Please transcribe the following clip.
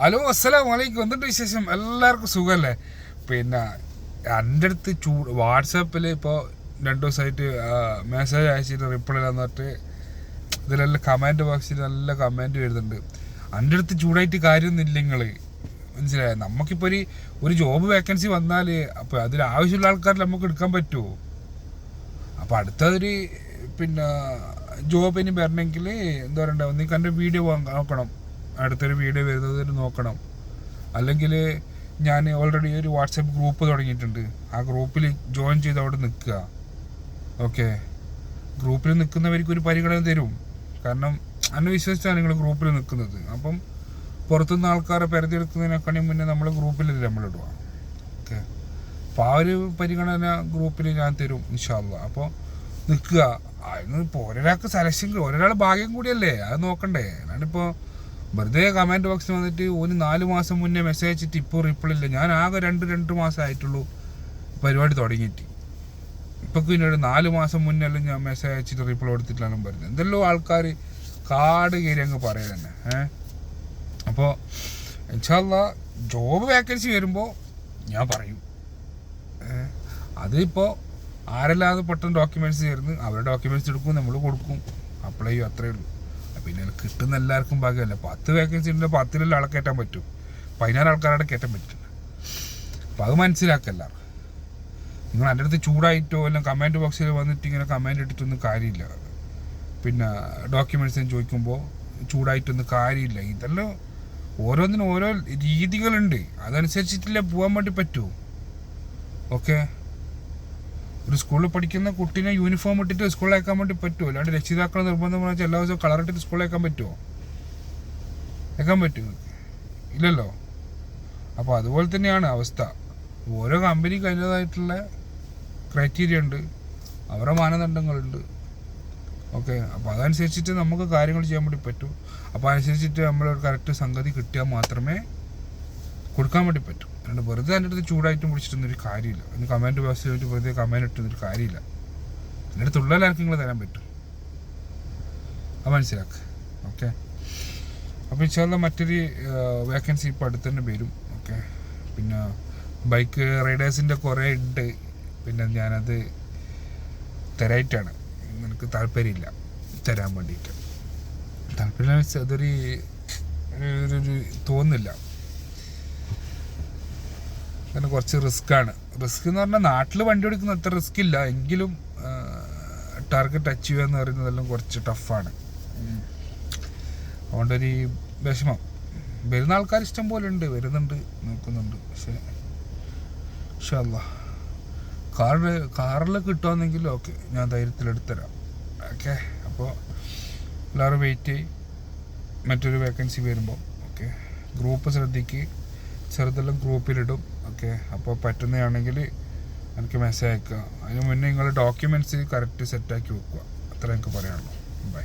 Hello അസ്സലാം വലൈക്കും എന്തുണ്ട് വിശേഷം? എല്ലാവർക്കും സുഖമല്ലേ പിന്നെ എന്റെ അടുത്ത് ചൂ വാട്സാപ്പിൽ ഇപ്പോൾ രണ്ട് ദിവസമായിട്ട് മെസ്സേജ് അയച്ചിട്ട് റിപ്ലൈ തന്നിട്ട് ഇതിലെല്ലാം കമന്റ് ബോക്സിൽ നല്ല കമന്റ് വരുന്നുണ്ട്. എന്റെ അടുത്ത് ചൂടായിട്ട് കാര്യമൊന്നുമില്ല നിങ്ങൾ മനസ്സിലായോ? നമുക്കിപ്പോൾ ഒരു ഒരു ജോബ് വേക്കൻസി വന്നാൽ അപ്പോൾ അതിൽ ആവശ്യമുള്ള ആൾക്കാരിൽ നമുക്ക് എടുക്കാൻ പറ്റുമോ അപ്പോൾ അടുത്തതൊരു പിന്നെ ജോബിന് വരണമെങ്കിൽ എന്താ പറയണ്ട? ഒന്നിക്ക് എന്റെ വീഡിയോ നോക്കണം. അടുത്തൊരു വീഡിയോ വരുന്നത് നോക്കണം. അല്ലെങ്കിൽ ഞാൻ ഓൾറെഡി ഒരു വാട്സപ്പ് ഗ്രൂപ്പ് തുടങ്ങിയിട്ടുണ്ട്. ആ ഗ്രൂപ്പിൽ ജോയിൻ ചെയ്ത് അവിടെ നിൽക്കുക. ഓക്കെ ഗ്രൂപ്പിൽ നിൽക്കുന്നവർക്ക് ഒരു പരിഗണന തരും. കാരണം എന്നെ വിശ്വസിച്ചാണ് നിങ്ങൾ ഗ്രൂപ്പിൽ നിൽക്കുന്നത്. അപ്പം പുറത്തുനിന്ന് ആൾക്കാരെ പരിധിയെടുക്കുന്നതിനേക്കാളും മുന്നേ നമ്മൾ ഗ്രൂപ്പിലല്ലേ നമ്മളിടുക ഓക്കെ അപ്പോൾ ആ ഒരു പരിഗണന ഗ്രൂപ്പിൽ ഞാൻ തരും ഇൻഷാല്ല അപ്പോൾ നിൽക്കുക. അതിന് ഇപ്പോൾ ഒരാൾക്ക് സെലക്ഷൻ ഒരാൾ ഭാഗ്യം കൂടിയല്ലേ? അത് നോക്കണ്ടേ. ഞാനിപ്പോൾ വെറുതെ കമന്റ് ബോക്സിൽ വന്നിട്ട് ഒരു നാല് മാസം മുന്നേ മെസ്സേജ് അയച്ചിട്ട് ഇപ്പോൾ റിപ്ലൈ ഇല്ല. ഞാൻ ആകെ രണ്ട് രണ്ട് മാസം ആയിട്ടുള്ളൂ പരിപാടി തുടങ്ങിയിട്ട്. ഇപ്പം പിന്നെ ഒരു നാല് മാസം മുന്നേ എല്ലാം ഞാൻ മെസ്സേജ് അയച്ചിട്ട് റിപ്ലൈ കൊടുത്തിട്ടില്ലാണ് പറഞ്ഞത്. എന്തെല്ലോ ആൾക്കാർ കാട് കയറി അങ്ങ് പറയുക തന്നെ. ഏഹ് അപ്പോൾ ഇൻഷാല്ല ജോബ് വേക്കൻസി വരുമ്പോൾ ഞാൻ പറയും. അതിപ്പോൾ ആരെല്ലാം അത് പെട്ടെന്ന് ഡോക്യുമെന്റ്സ് ചേർന്ന് അവരുടെ ഡോക്യുമെന്റ്സ് എടുക്കും നമ്മൾ കൊടുക്കും. അപ്ലൈ ചെയ്യും അത്രയേ ഉള്ളൂ. പിന്നെ കിട്ടുന്ന എല്ലാവർക്കും ഭാഗ്യമല്ല. പത്ത് വേക്കൻസി ഉണ്ടെങ്കിൽ പത്തിലുള്ള ആളെ കയറ്റാൻ പറ്റും. പതിനാറ് ആൾക്കാരുടെ കയറ്റാൻ പറ്റില്ല അപ്പോൾ അത് മനസ്സിലാക്കല്ല. നിങ്ങൾ എന്റെ അടുത്ത് ചൂടായിട്ടോ എല്ലാം കമന്റ് ബോക്സിൽ വന്നിട്ട് ഇങ്ങനെ കമന്റ് ഇട്ടിട്ടൊന്നും കാര്യമില്ല. പിന്നെ ഡോക്യുമെന്റ്സ് ചോദിക്കുമ്പോൾ ചൂടായിട്ടൊന്നും കാര്യമില്ല. ഇതെല്ലാം ഓരോന്നിനും ഓരോ രീതികളുണ്ട്. അതനുസരിച്ചിട്ടില്ലേ പോകാൻ വേണ്ടി പറ്റുമോ ഓക്കെ ഒരു സ്കൂളിൽ പഠിക്കുന്ന കുട്ടീനെ യൂണിഫോം ഇട്ടിട്ട് സ്കൂളിൽ അയക്കാൻ വേണ്ടി പറ്റുമോ അല്ലാണ്ട് രക്ഷിതാക്കൾ നിർബന്ധം പറഞ്ഞാൽ എല്ലാ ദിവസവും കളർ ഇട്ടിട്ട് സ്കൂളിൽ അയക്കാൻ പറ്റുമോ അയക്കാൻ പറ്റുമോ ഇല്ലല്ലോ? അപ്പോൾ അതുപോലെ തന്നെയാണ് അവസ്ഥ. ഓരോ കമ്പനിക്ക് അതിന്റെതായിട്ടുള്ള ക്രൈറ്റീരിയ ഉണ്ട്. അവരുടെ മാനദണ്ഡങ്ങളുണ്ട്. ഓക്കെ? അപ്പോൾ അതനുസരിച്ചിട്ട് നമുക്ക് കാര്യങ്ങൾ ചെയ്യാൻ വേണ്ടി പറ്റും. അപ്പോൾ അതനുസരിച്ചിട്ട് നമ്മളൊരു കറക്റ്റ് സംഗതി കിട്ടിയാൽ മാത്രമേ കൊടുക്കാൻ വേണ്ടി പറ്റും. അല്ലാണ്ട് വെറുതെ എന്റെ അടുത്ത് ചൂടായിട്ട് പിടിച്ചിട്ടൊന്നൊരു കാര്യമില്ല. ഒന്ന് കമന്റ് ബോക്സിൽ ചെയ്തിട്ട് വെറുതെ കമന്റ് ഇട്ടൊന്നൊരു കാര്യമില്ല. എന്റെ അടുത്തുള്ള എല്ലാവർക്കും നിങ്ങൾ തരാൻ പറ്റും. അത് മനസ്സിലാക്കുക ഓക്കെ അപ്പോൾ ഇൻഷാല്ല മറ്റൊരു വേക്കൻസി ഇപ്പോൾ അടുത്ത് തന്നെ വരും. ഓക്കെ പിന്നെ ബൈക്ക് റൈഡേഴ്സിന്റെ കുറേ ഉണ്ട് പിന്നെ ഞാനത് തരായിട്ടാണ്. നിനക്ക് താല്പര്യമില്ല തരാൻ വേണ്ടിയിട്ട് താല്പര്യം അതൊരു ഒരു തോന്നില്ല അങ്ങനെ കുറച്ച് റിസ്ക്കാണ്. റിസ്ക് എന്ന് പറഞ്ഞാൽ നാട്ടിൽ വണ്ടി ഓടിക്കുന്ന അത്ര റിസ്ക് ഇല്ല. എങ്കിലും ടാർഗറ്റ് അച്ചീവ് എന്ന് പറയുന്നതെല്ലാം കുറച്ച് ടഫാണ് അതുകൊണ്ടൊരു വിഷമം. വരുന്ന ആൾക്കാർ ഇഷ്ടം പോലെ ഉണ്ട്. വരുന്നുണ്ട്. നോക്കുന്നുണ്ട്. പക്ഷേ പക്ഷേ അല്ല കാറിൽ കാറിൽ കിട്ടുമെന്നെങ്കിൽ ഓക്കെ. ഞാൻ ധൈര്യത്തിലെടുത്തരാം ഓക്കെ? അപ്പോൾ എല്ലാവരും വെയിറ്റ് ചെയ്യും. മറ്റൊരു വേക്കൻസി വരുമ്പോൾ ഓക്കെ? ഗ്രൂപ്പ് ശ്രദ്ധിക്ക്. ചെറുതെല്ലാം ഗ്രൂപ്പിലിടും ഓക്കെ അപ്പോൾ പറ്റുന്നതാണെങ്കിൽ എനിക്ക് മെസ്സേജ് അയക്കുക. അതിന് മുന്നേ നിങ്ങൾ ഡോക്യുമെന്റ്സ് കറക്റ്റ് സെറ്റാക്കി വെക്കുക. അത്ര എനിക്ക് പറയാനുള്ളൂ. ബൈ